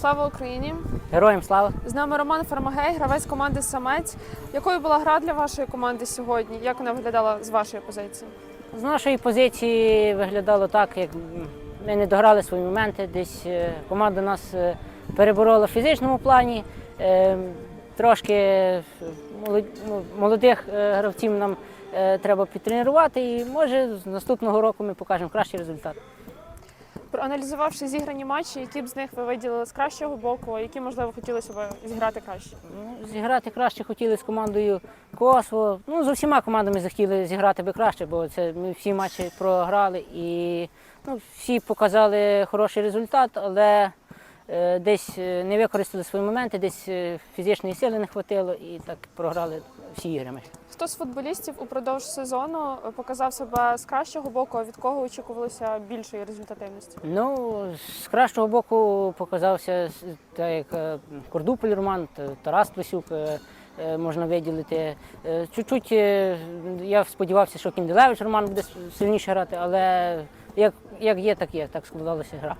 Слава Україні! Героям слава! З нами Роман Фармагей, гравець команди Самець. Якою була гра для вашої команди сьогодні? Як вона виглядала з вашої позиції? З нашої позиції виглядало так, як ми не дограли свої моменти. Десь е, команда нас е, переборола в фізичному плані. Е, Трошки ну, молодих гравців нам треба підтренувати, і може з наступного року ми покажемо кращий результат. Проаналізувавши зіграні матчі, які б з них ви виділили з кращого боку, які можливо хотілося б зіграти краще? Ну, Зіграти краще хотіли з командою Косово. Ну, з усіма командами захотіли зіграти би краще, бо це ми всі матчі програли і ну, всі показали хороший результат, але десь е, не використали свої моменти, десь е, фізичної сили не вистачило і так програли всі ігри. ми. Хто з футболістів упродовж сезону показав себе з кращого боку, а від кого очікувалося більшої результативності? Ну, з кращого боку показався так як е, Кордуполь Роман, Тарас Плесюк. е, е, Можна виділити. Е, Чуть-чуть е, я сподівався, що Кінделевич Роман буде сильніше грати, але як, як є, так є, так складалася гра.